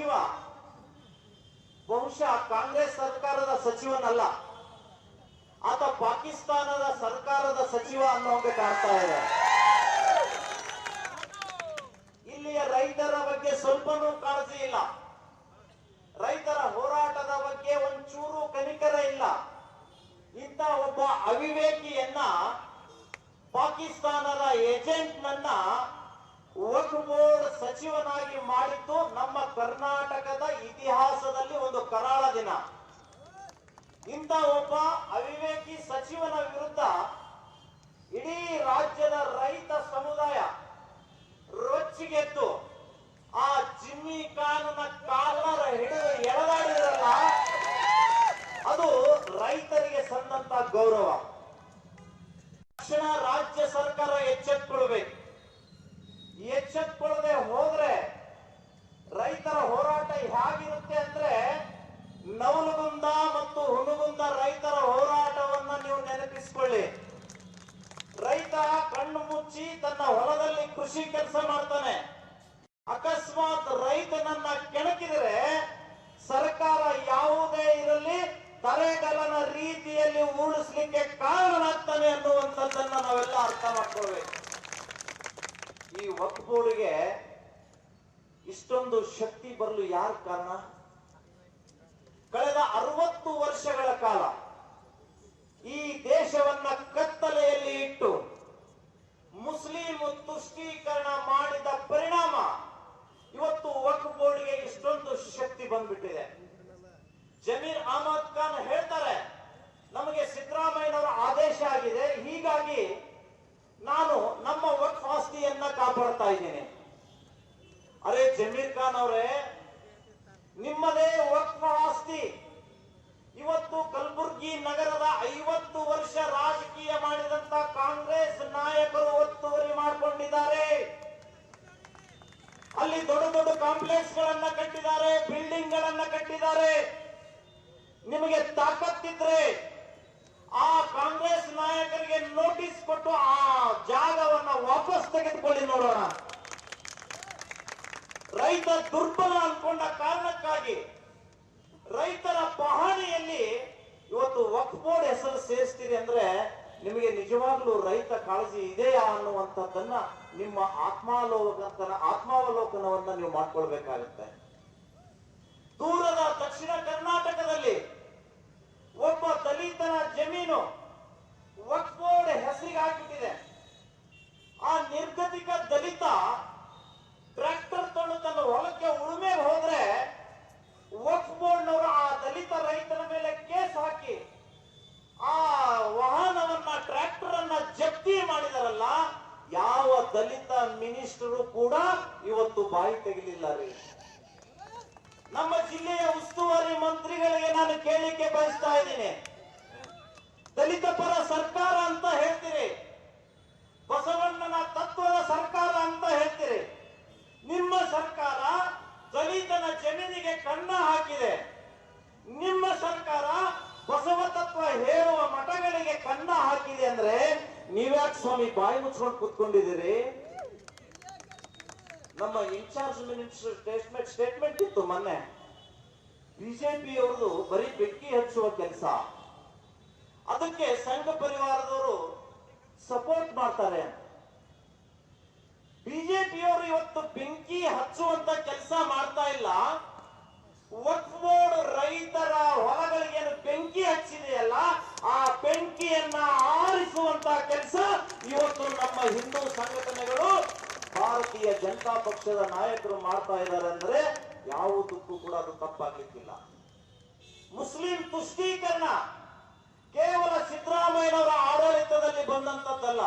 ಸಚಿವ. ಬಹುಶಃ ಕಾಂಗ್ರೆಸ್ ಸರ್ಕಾರದ ಸಚಿವನಲ್ಲ. ಆತ ಪಾಕಿಸ್ತಾನದ ಸರ್ಕಾರದ ಸಚಿವ ಅನ್ನೋಂಗೆ ಕಾಣ್ತಾ ಇದೆ. ಇಲ್ಲಿಯ ರೈತರ ಬಗ್ಗೆ ಸ್ವಲ್ಪನೂ ಕಾಳಜಿ ಇಲ್ಲ. ರೈತರ ಹೋರಾಟದ ಬಗ್ಗೆ ಒಂಚೂರು ಕನಿಕರ ಇಲ್ಲ. ಇಂಥ ಒಬ್ಬ ಅವಿವೇಕಿಯನ್ನ ಪಾಕಿಸ್ತಾನದ ಏಜೆಂಟ್ ನನ್ನ ವಕ್ಫ್ ಸಚಿವನಾಗಿ ಮಾಡಿದ್ದು ನಮ್ಮ ಕರ್ನಾಟಕದ ಇತಿಹಾಸದಲ್ಲಿ ಒಂದು ಕರಾಳ ದಿನ. ಇಂಥ ಒಬ್ಬ ಅವಿವೇಕಿ ಸಚಿವನ ವಿರುದ್ಧ ಇಡೀ ರಾಜ್ಯದ ರೈತ ಸಮುದಾಯ ರೊಚ್ಚಿಗೆದ್ದು ಆ ಜಿಮ್ಮಿ ಖಾನನ ಕಾಲರ ಹಿಡಿದು ಎಳೆದಾಡಿದ್ರಲ್ಲ, ಅದು ರೈತರಿಗೆ ಸಂದಂತ ಗೌರವ. ತಕ್ಷಣ ರಾಜ್ಯ ಸರ್ಕಾರ ಎಚ್ಚೆತ್ಕೊಳ್ಬೇಕು ಎಚ್ಚೆತ್ಕೊಳ್ಳದೆ ಹೋದ್ರೆ ರೈತರ ಹೋರಾಟ ಹೇಗಿರುತ್ತೆ ಅಂದ್ರೆ ನವಲುಗುಂದ ಮತ್ತು ಹುನಗುಂದ ರೈತರ ಹೋರಾಟವನ್ನ ನೀವು ನೆನಪಿಸ್ಕೊಳ್ಳಿ. ರೈತ ಕಣ್ಣು ಮುಚ್ಚಿ ತನ್ನ ಹೊಲದಲ್ಲಿ ಕೃಷಿ ಕೆಲಸ ಮಾಡ್ತಾನೆ. ಅಕಸ್ಮಾತ್ ರೈತನನ್ನ ಕೆಣಕಿದರೆ ಸರ್ಕಾರ ಯಾವುದೇ ಇರಲಿ ತಲೆಗಲನ ರೀತಿಯಲ್ಲಿ ಉಳಿಸ್ಲಿಕ್ಕೆ ಕಾರಣನಾಗ್ತಾನೆ ಅನ್ನುವಂಥದ್ದನ್ನ ನಾವೆಲ್ಲ ಅರ್ಥ ಮಾಡ್ಕೊಳ್ಬೇಕು. ಬೋರ್ಡ್ಗೆ ಇಷ್ಟೊಂದು ಶಕ್ತಿ ಬರಲು ಯಾರು ಕಾರಣ? ಕಳೆದ ಅರವತ್ತು ವರ್ಷಗಳ ಕಾಲ ಈ ದೇಶವನ್ನ ಕತ್ತಲೆಯಲ್ಲಿ ಇಟ್ಟು ಮುಸ್ಲಿಂ ತುಷ್ಟೀಕರಣ ಮಾಡಿದ ಪರಿಣಾಮ ಇವತ್ತು ವಕ್ಫ್ ಬೋರ್ಡ್ಗೆ ಇಷ್ಟೊಂದು ಶಕ್ತಿ ಬಂದ್ಬಿಟ್ಟಿದೆ ಜಮೀರ್ ಅಹಮದ್ ಖಾನ್ ಹೇಳ್ತಾರೆ ನಮಗೆ ಸಿದ್ದರಾಮಯ್ಯನವರ ಆದೇಶ ಆಗಿದೆ ಹೀಗಾಗಿ ನಾನು ನಮ್ಮ ವಕ್ಫ್ ಆಸ್ತಿಯನ್ನ ಕಾಪಾಡ್ತಾ ಇದ್ದೇನೆ. ಅರೆ ಜಮೀರ್ ಖಾನ್ ಅವರೇ, ನಿಮ್ಮದೇ ವಕ್ಫ ಆಸ್ತಿ. ಇವತ್ತು ಕಲಬುರ್ಗಿ ನಗರದ ಐವತ್ತು ವರ್ಷ ರಾಜಕೀಯ ಮಾಡಿದಂತ ಕಾಂಗ್ರೆಸ್ ನಾಯಕರು ಒತ್ತುವರಿ ಮಾಡಿಕೊಂಡಿದ್ದಾರೆ. ಅಲ್ಲಿ ದೊಡ್ಡ ದೊಡ್ಡ ಕಾಂಪ್ಲೆಕ್ಸ್ ಗಳನ್ನ ಕಟ್ಟಿದ್ದಾರೆ ಬಿಲ್ಡಿಂಗ್ ಗಳನ್ನ ಕಟ್ಟಿದ್ದಾರೆ. ನಿಮಗೆ ತಾಕತ್ತಿದ್ರೆ ಆ ಕಾಂಗ್ರೆಸ್ ನಾಯಕರಿಗೆ ನೋಟಿಸ್ ಕೊಟ್ಟು ಆ ನೋಡೋಣ. ರೈತ ದುರ್ಬಲ ಅನ್ಕೊಂಡ ಕಾರಣಕ್ಕಾಗಿ ರೈತರ ಪಹಣಿಯಲ್ಲಿ ಇವತ್ತು ವಕ್ ಬೋರ್ಡ್ ಹೆಸರು ಸೇರಿಸ್ತೀರಿ ಅಂದ್ರೆ ನಿಮಗೆ ನಿಜವಾಗ್ಲೂ ರೈತ ಕಾಳಜಿ ಇದೆಯಾ ಅನ್ನುವಂಥದ್ದನ್ನ ನಿಮ್ಮ ಆತ್ಮಾವಲೋಕನ ಆತ್ಮಾವಲೋಕನವನ್ನ ನೀವು ಮಾಡ್ಕೊಳ್ಬೇಕಾಗುತ್ತೆ ದೂರದ ದಕ್ಷಿಣ ಕರ್ನಾಟಕದಲ್ಲಿ ಒಬ್ಬ ದಲಿತನ ಜಮೀನು ವಕ್ಫ್ ಬೋರ್ಡ್ ಹೆಸರಿಗೆ ಹಾಕಿಬಿಟ್ಟಿದೆ ಆ ದಲಿತ ಟ್ರ್ಯಾಕ್ಟರ್ ತಂದು ತನ್ನ ಹೊಲಕ್ಕೆ ಉಳುಮೆ ಹೋದ್ರೆ ವಕ್ಫ್ ಬೋರ್ಡ್ನವರು ಆ ದಲಿತ ರೈತನ ಮೇಲೆ ಕೇಸ್ ಹಾಕಿ ಆ ವಾಹನವನ್ನ ಟ್ರ್ಯಾಕ್ಟರ್ ಅನ್ನ ಜಪ್ತಿ ಮಾಡಿದಾರಲ್ಲ, ಯಾವ ದಲಿತ ಮಿನಿಸ್ಟರು ಕೂಡ ಇವತ್ತು ಬಾಯಿ ತೆಗಲಿಲ್ಲ ರೀ. ನಮ್ಮ ಜಿಲ್ಲೆಯ ಉಸ್ತುವಾರಿ ಮಂತ್ರಿಗಳಿಗೆ ನಾನು ಕೇಳಿಕೆ ಬಯಸ್ತಾ ಇದ್ದೀನಿ. ದಲಿತ ಪರ ಸರ್ಕಾರ ಅಂತ ಹೇಳ್ತೀರಿ. ಬಸವಣ್ಣನ ತತ್ವದ ಸರ್ಕಾರ ಅಂತ ಹೇಳ್ತೀರಿ. ನಿಮ್ಮ ಸರ್ಕಾರ ದಲಿತನ ಜಮೀನಿಗೆ ಕಣ್ಣ ಹಾಕಿದೆ. ನಿಮ್ಮ ಸರ್ಕಾರ ಬಸವ ತತ್ವ ಹೇಳುವ ಮಠಗಳಿಗೆ ಕಣ್ಣ ಹಾಕಿದೆ ಅಂದ್ರೆ ನೀವ್ಯಾಕ್ ಸ್ವಾಮಿ ಬಾಯಿ ಮುಚ್ಕೊಂಡು ಕೂತ್ಕೊಂಡಿದ್ದೀರಿ? ನಮ್ಮ ಇನ್ಚಾರ್ಜ್ ಮಿನಿಸ್ಟರ್ ಸ್ಟೇಟ್ಮೆಂಟ್ ಸ್ಟೇಟ್ಮೆಂಟ್ ಇತ್ತು ಮೊನ್ನೆ. ಅವರದು ಬರೀ ಬೆಂಕಿ ಹಚ್ಚುವ ಕೆಲಸ. ಅದಕ್ಕೆ ಸಂಘ ಪರಿವಾರದವರು ಸಪೋರ್ಟ್ ಮಾಡ್ತಾರೆ. ಬಿಜೆಪಿಯವರು ಇವತ್ತು ಬೆಂಕಿ ಹಚ್ಚುವಂತ ಕೆಲಸ ಮಾಡ್ತಾ ಇಲ್ಲ. ವಕ್ಫ್ ಬೋರ್ಡ್ ರೈತರ ಹೊಲಗಳಿಗೇನು ಬೆಂಕಿ ಹಚ್ಚಿದೆಯಲ್ಲ, ಆ ಬೆಂಕಿಯನ್ನ ಆರಿಸುವಂತ ಕೆಲಸ ಇವತ್ತು ನಮ್ಮ ಹಿಂದೂ ಸಂಘಟನೆಗಳು ಭಾರತೀಯ ಜನತಾ ಪಕ್ಷದ ನಾಯಕರು ಮಾಡ್ತಾ ಇದ್ದಾರೆ ಅಂದ್ರೆ ಯಾವುದಕ್ಕೂ ಕೂಡ ಅದು ತಪ್ಪಾಗ್ಲಿಕ್ಕಿಲ್ಲ ಮುಸ್ಲಿಂ ತುಷ್ಟೀಕರಣ ಕೇವಲ ಸಿದ್ದರಾಮಯ್ಯನವರ ಆಡಳಿತದಲ್ಲಿ ಬಂದಂತದ್ದಲ್ಲ.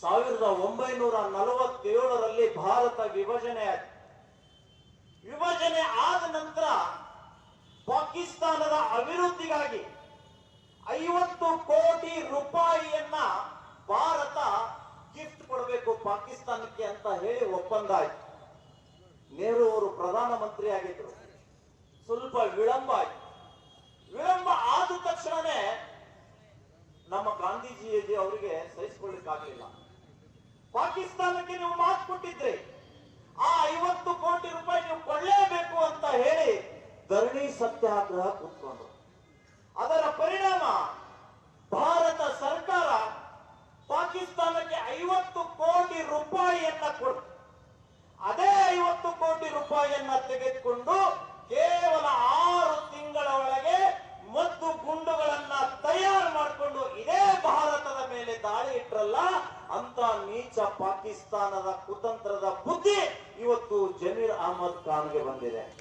ಸಾವಿರದ ಒಂಬೈನೂರ ನಲವತ್ತೇಳರಲ್ಲಿ ಭಾರತ ವಿಭಜನೆ ಆಯ್ತು. ವಿಭಜನೆ ಆದ ನಂತರ ಪಾಕಿಸ್ತಾನದ ಅಭಿವೃದ್ಧಿಗಾಗಿ ಐವತ್ತು ಕೋಟಿ ರೂಪಾಯಿಯನ್ನ ಭಾರತ ಗಿಫ್ಟ್ ಕೊಡಬೇಕು ಪಾಕಿಸ್ತಾನಕ್ಕೆ ಅಂತ ಹೇಳಿ ಒಪ್ಪಂದ ಆಯ್ತು ನೆಹರು ಅವರು ಪ್ರಧಾನಮಂತ್ರಿ ಆಗಿದ್ರು ಸ್ವಲ್ಪ ವಿಳಂಬ ಆಯ್ತು ವಿಳಂಬ ಆದ ತಕ್ಷಣನೇ ನಮ್ಮ ಗಾಂಧೀಜಿ ಅವರಿಗೆ ಸಹಿಸಿಕೊಳ್ಳಿಕ್ಕಾಗಲಿಲ್ಲ ಪಾಕಿಸ್ತಾನಕ್ಕೆ ನೀವು ಮಾತು ಕೊಟ್ಟಿದ್ರಿ ಆ ಐವತ್ತು ಕೋಟಿ ರೂಪಾಯಿ ನೀವು ಕೊಡಲೇಬೇಕು ಅಂತ ಹೇಳಿ ಧರಣಿ ಸತ್ಯಾಗ್ರಹ ಕೂತ್ಕೊಂಡ್ರು ಅದರ ಪರಿಣಾಮ ಭಾರತ ಸರ್ಕಾರ ಪಾಕಿಸ್ತಾನಕ್ಕೆ ಐವತ್ತು ಕೋಟಿ ರೂಪಾಯಿಯನ್ನ ಕೊಡ್ತು ಅದೇ ಐವತ್ತು ಕೋಟಿ ರೂಪಾಯಿಯನ್ನ ತೆಗೆದುಕೊಂಡು ಕೇವಲ ಆರು ತಿಂಗಳ ಒಳಗೆ ಮದ್ದು ಗುಂಡುಗಳನ್ನ ಅಂತ ನೀಚ ಪಾಕಿಸ್ತಾನದ ಕುತಂತ್ರದ ಬುದ್ಧಿ ಇವತ್ತು ಜಮೀರ್ ಅಹಮದ್ ಖಾನ್ಗೆ ಬಂದಿದೆ.